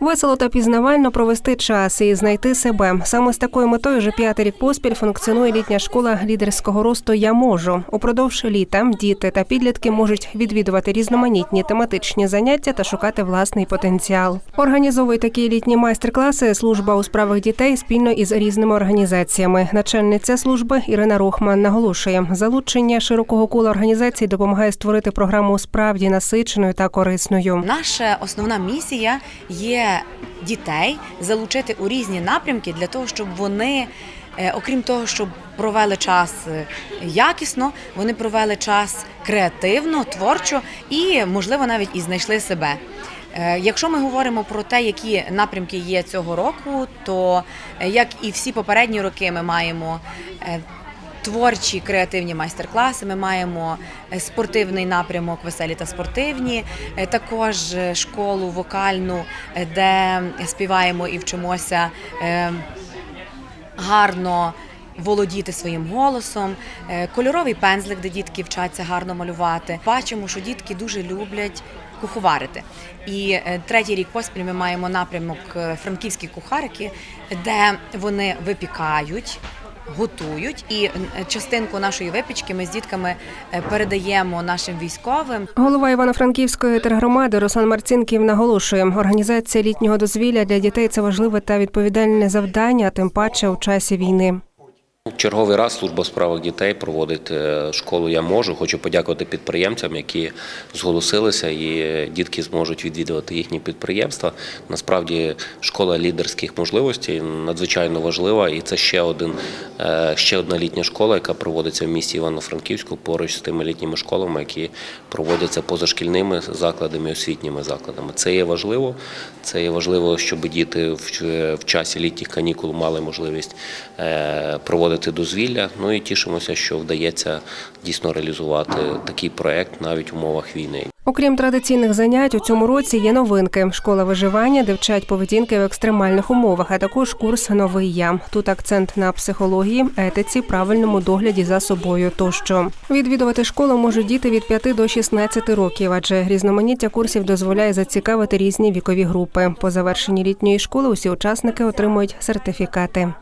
Весело та пізнавально провести час і знайти себе. Саме з такою метою вже п'ятий рік поспіль функціонує літня школа лідерського росту Я можу. Упродовж літа діти та підлітки можуть відвідувати різноманітні тематичні заняття та шукати власний потенціал. Організовує такі літні майстер-класи служба у справах дітей спільно із різними організаціями. Начальниця служби Ірина Рухман наголошує, залучення широкого кола організацій допомагає створити програму справді насиченою та корисною. Наша основна місія є дітей залучити у різні напрямки для того, щоб вони, е, окрім того, щоб провели час е, якісно, вони провели час креативно, творчо і, можливо, навіть і знайшли себе. Е, Якщо ми говоримо про те, які напрямки є цього року, то як і всі попередні роки, ми маємо творчі креативні майстер-класи. Ми маємо е, спортивний напрямок веселі та спортивні, е, також е, школу вокальну, де співаємо і вчимося гарно. Володіти своїм голосом, кольоровий пензлик, де дітки вчаться гарно малювати. Бачимо, що дітки дуже люблять куховарити. І третій рік поспіль ми маємо напрямок франківські кухарики, де вони випікають готують, і е, частинку нашої випічки ми з дітками е, передаємо нашим військовим. Голова Івано-Франківської тергромади Руслан Марцінків наголошує, організація літнього дозвілля для дітей це важливе та відповідальне завдання, тим паче у часі війни. Черговий раз служба справах дітей проводить е, школу Я можу. Хочу подякувати підприємцям, які зголосилися, і дітки зможуть відвідувати їхні підприємства. Насправді школа лідерських можливостей надзвичайно важлива, і це ще один е, ще одна літня школа, яка проводиться в місті Івано-Франківську поруч з тими літніми школами, які проводяться позашкільними закладами, освітніми закладами. Це є важливо. Це є важливо, щоб діти в, часі літніх канікул мали можливість е, проводити дозвілля. Ну і тішимося, що вдається дійсно реалізувати такий проект навіть в умовах війни. Окрім традиційних занять, у цьому році є новинки: школа виживання, де вчать поведінки в екстремальних умовах, а також курс Новий я. Тут акцент на психології, етиці, правильному догляді за собою. Тощо відвідувати школу можуть діти від 5 до 16 років, адже різноманіття курсів дозволяє зацікавити різні вікові групи. По завершенні літньої школи усі учасники отримують сертифікати.